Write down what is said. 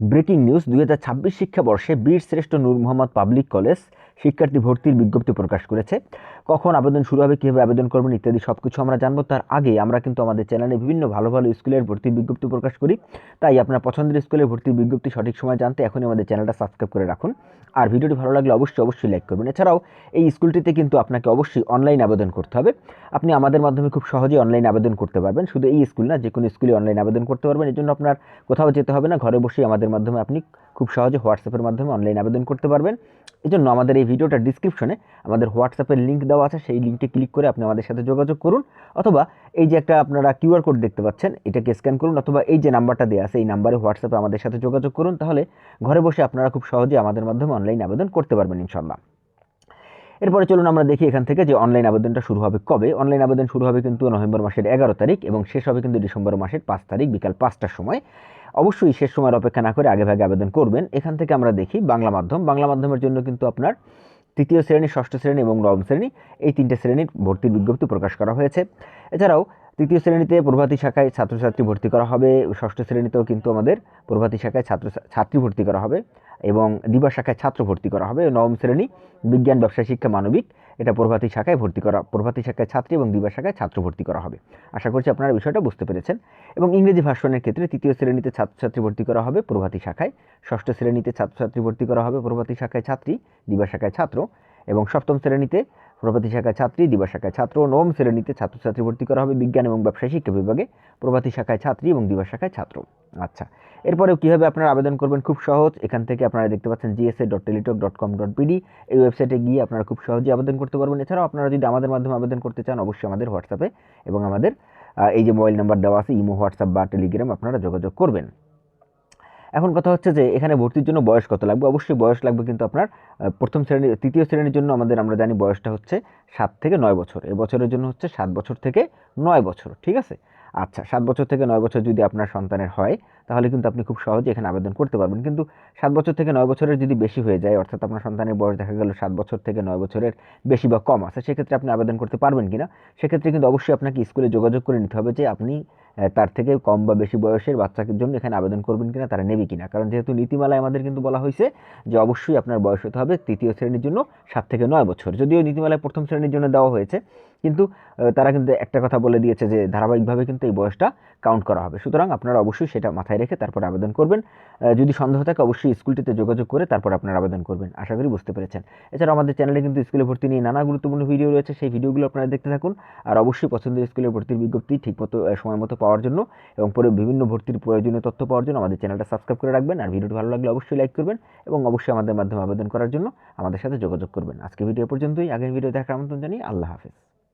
Breaking news দুই হাজার ছাব্বিশ শিক্ষাবর্ষে বীর শ্রেষ্ঠ নূর মোহাম্মদ পাবলিক কলেজ শিক্ষার্থী ভর্তির বিজ্ঞপ্তি প্রকাশ করেছে। কখন আবেদন শুরু হবে, কীভাবে আবেদন করবেন ইত্যাদি সব কিছু আমরা জানব। তার আগে আমরা কিন্তু আমাদের চ্যানেলে বিভিন্ন ভালো ভালো স্কুলের ভর্তির বিজ্ঞপ্তি প্রকাশ করি। তাই আপনার পছন্দের স্কুলের ভর্তির বিজ্ঞপ্তি সঠিক সময় জানতে এখনই আমাদের চ্যানেলটা সাবস্ক্রাইব করে রাখুন। আর ভিডিওটি ভালো লাগলে অবশ্যই অবশ্যই লাইক করবেন। এছাড়াও এই স্কুলটিতে কিন্তু আপনাকে অবশ্যই অনলাইন আবেদন করতে হবে। আপনি আমাদের মাধ্যমে খুব সহজেই অনলাইন আবেদন করতে পারবেন। শুধু এই স্কুল না, যে কোনো স্কুলে অনলাইন আবেদন করতে পারবেন। এর জন্য আপনার কোথাও যেতে হবে না, ঘরে বসেই আমাদের মাধ্যমে আপনি খুব সহজে হোয়াটসঅ্যাপের মাধ্যমে অনলাইন আবেদন করতে পারবেন। এই জন্য আমাদের এই ভিডিওটা ডিসক্রিপশনে আমাদের হোয়াটসঅ্যাপের লিঙ্ক দেওয়া আছে, সেই লিঙ্কটি ক্লিক করে আপনি আমাদের সাথে যোগাযোগ করুন। অথবা এই যে একটা আপনারা কিউআর কোড দেখতে পাচ্ছেন, এটাকে স্ক্যান করুন অথবা এই যে নাম্বারটা দেওয়া আছে, এই নাম্বারে হোয়াটসঅ্যাপে আমাদের সাথে যোগাযোগ করুন। তাহলে ঘরে বসে আপনারা খুব সহজে আমাদের মাধ্যমে অনলাইন আবেদন করতে পারবেন ইনশাল্লাহ এরপরে চলুন আমরা দেখি এখান থেকে যে অনলাইন আবেদনটা শুরু হবে কবে। অনলাইন আবেদন শুরু হবে কিন্তু নভেম্বর মাসের এগারো তারিখ এবং শেষ হবে কিন্তু ডিসেম্বর মাসের পাঁচ তারিখ, বিকাল পাঁচটার সময়। অবশ্যই শেষ সময়ের অপেক্ষা না করে আগে ভাগে আবেদন করবেন। এখান থেকে আমরা দেখি বাংলা মাধ্যম। বাংলা মাধ্যমের জন্য কিন্তু আপনার তৃতীয় শ্রেণি, ষষ্ঠ শ্রেণি এবং নবম শ্রেণি এই তিনটে শ্রেণির ভর্তির বিজ্ঞপ্তি প্রকাশ করা হয়েছে। এছাড়াও তৃতীয় শ্রেণীতে প্রভাতী শাখায় ছাত্রছাত্রী ভর্তি করা হবে। ষষ্ঠ শ্রেণীতেও কিন্তু আমাদের প্রভাতী শাখায় ছাত্র, ছাত্রী ভর্তি করা হবে এবং দিবা শাখায় ছাত্র ভর্তি করা হবে। নবম শ্রেণি বিজ্ঞান, ব্যবসা, শিক্ষা, মানবিক এটা প্রভাতী শাখায় ভর্তি করা, প্রভাতী শাখায় ছাত্রী এবং দিবা শাখায় ছাত্র ভর্তি করা হবে। আশা করছি আপনারা বিষয়টা বুঝতে পেরেছেন। এবং ইংরেজি ভাষণের ক্ষেত্রে তৃতীয় শ্রেণীতে ছাত্রছাত্রী ভর্তি করা হবে প্রভাতী শাখায়, ষষ্ঠ শ্রেণীতে ছাত্রছাত্রী ভর্তি করা হবে প্রভাতী শাখায় ছাত্রী, দিবা শাখায় ছাত্র। এবং সপ্তম শ্রেণীতে প্রভাতী শাখায় ছাত্রী, দিবা শাখায় ছাত্র। নবম শ্রেণীতে ছাত্রছাত্রী ভর্তি করা হবে বিজ্ঞান এবং ব্যবসায় শিক্ষা বিভাগে প্রভাতী শাখায় ছাত্রী এবং দিবা শাখায় ছাত্র। আচ্ছা। এরপরেও কীভাবে আপনারা আবেদন করবেন খুব সহজ। এখান থেকে আপনারা দেখতে পাচ্ছেন GSA dot Teletalk dot com dot BD এই ওয়েবসাইটে গিয়ে আপনারা খুব সহজেই আবেদন করতে পারবেন। এছাড়াও আপনারা যদি আমাদের মাধ্যমে আবেদন করতে চান, অবশ্যই আমাদের হোয়াটসঅ্যাপে এবং আমাদের এই যে মোবাইল নাম্বার দেওয়া আছে, ইমো, হোয়াটসঅ্যাপ বা টেলিগ্রাম আপনারা যোগাযোগ করবেন। এখন কথা হচ্ছে যে, এখানে ভর্তির জন্য বয়স কত লাগবে? অবশ্যই বয়স লাগবে কিন্তু আপনার প্রথম শ্রেণি তৃতীয় শ্রেণির জন্য আমাদের, আমরা জানি বয়সটা হচ্ছে সাত থেকে নয় বছর। এ বছরের জন্য হচ্ছে সাত বছর থেকে নয় বছর, ঠিক আছে? আচ্ছা সাত বছর থেকে নয় বছর যদি আপনার সন্তানের হয় তাহলে কিন্তু আপনি খুব সহজে এখানে আবেদন করতে পারবেন। কিন্তু সাত বছর থেকে নয় বছরের যদি বেশি হয়ে যায়, অর্থাৎ আপনার সন্তানের বয়স দেখা গেল সাত বছর থেকে নয় বছরের বেশি বা কম আছে, সেক্ষেত্রে আপনি আবেদন করতে পারবেন কিনা? সেক্ষেত্রে কিন্তু অবশ্যই আপনাকে স্কুলে যোগাযোগ করে নিতে হবে যে আপনি তার থেকে কম বা বেশি বয়সের বাচ্চাদের জন্য এখানে আবেদন করবেন কিনা, তারা নেবে কিনা। কারণ যেহেতু নীতিমালায় আমাদের কিন্তু বলা হয়েছে যে অবশ্যই আপনার বয়স হতে হবে তৃতীয় শ্রেণির জন্য সাত থেকে নয় বছর। যদিও নীতিমালায় প্রথম শ্রেণির জন্য দেওয়া হয়েছে, কিন্তু তারা কিন্তু একটা কথা বলে দিয়েছে যে ধারাবাহিকভাবে কিন্তু এই বয়সটা কাউন্ট করা হবে। সুতরাং আপনারা অবশ্যই সেটা মাথায় রেখে তারপর আবেদন করবেন। যদি সন্দেহ থাকে অবশ্যই স্কুলটিতে যোগাযোগ করে তারপর আপনারা আবেদন করবেন। আশা করি বুঝতে পেরেছেন। এছাড়াও আমাদের চ্যানেলে কিন্তু স্কুলে ভর্তি নিয়ে নানা গুরুত্বপূর্ণ ভিডিও রয়েছে। সেই ভিডিওগুলো আপনারা দেখতে থাকুন। আর অবশ্যই পছন্দের স্কুলে ভর্তির বিজ্ঞপ্তি ঠিকমতো সময় মতো পাওয়ার জন্য এবং পরে বিভিন্ন ভর্তির প্রয়োজনীয় তথ্য পাওয়ার জন্য আমাদের চ্যানেলটা সাবস্ক্রাইব করে রাখবেন। আর ভিডিওটি ভালো লাগলে অবশ্যই লাইক করবেন এবং অবশ্যই আমাদের মাধ্যমে আবেদন করার জন্য আমাদের সাথে যোগাযোগ করবেন। আজকে ভিডিও পর্যন্তই। আগের ভিডিও দেখার আমন্ত্রণ জানিয়ে আল্লাহ হাফেজ।